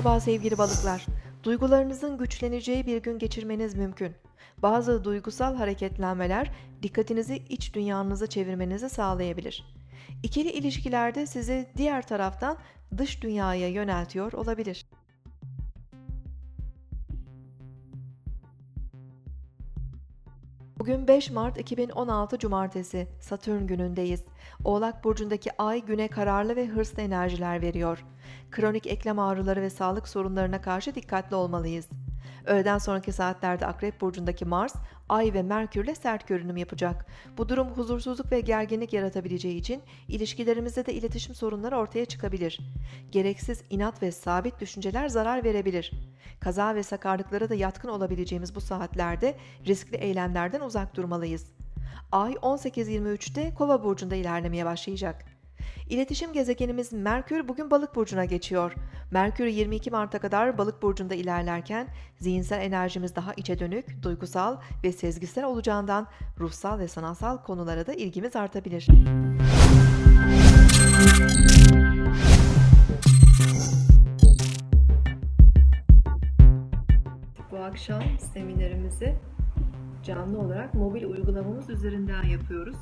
Merhaba sevgili balıklar. Duygularınızın güçleneceği bir gün geçirmeniz mümkün. Bazı duygusal hareketlenmeler dikkatinizi iç dünyanıza çevirmenizi sağlayabilir. İkili ilişkilerde sizi diğer taraftan dış dünyaya yöneltiyor olabilir. Bugün 5 Mart 2016 Cumartesi, Satürn günündeyiz. Oğlak Burcu'ndaki ay güne kararlı ve hırslı enerjiler veriyor. Kronik eklem ağrıları ve sağlık sorunlarına karşı dikkatli olmalıyız. Öğleden sonraki saatlerde Akrep Burcu'ndaki Mars, Ay ve Merkürle sert görünüm yapacak. Bu durum huzursuzluk ve gerginlik yaratabileceği için ilişkilerimizde de iletişim sorunları ortaya çıkabilir. Gereksiz inat ve sabit düşünceler zarar verebilir. Kaza ve sakarlıklara da yatkın olabileceğimiz bu saatlerde riskli eylemlerden uzak durmalıyız. Ay 18.23'te Kova burcunda ilerlemeye başlayacak. İletişim gezegenimiz Merkür bugün Balık burcuna geçiyor. Merkür 22 Mart'a kadar Balık burcunda ilerlerken zihinsel enerjimiz daha içe dönük, duygusal ve sezgisel olacağından ruhsal ve sanatsal konulara da ilgimiz artabilir. Bu akşam seminerimizi canlı olarak mobil uygulamamız üzerinden yapıyoruz.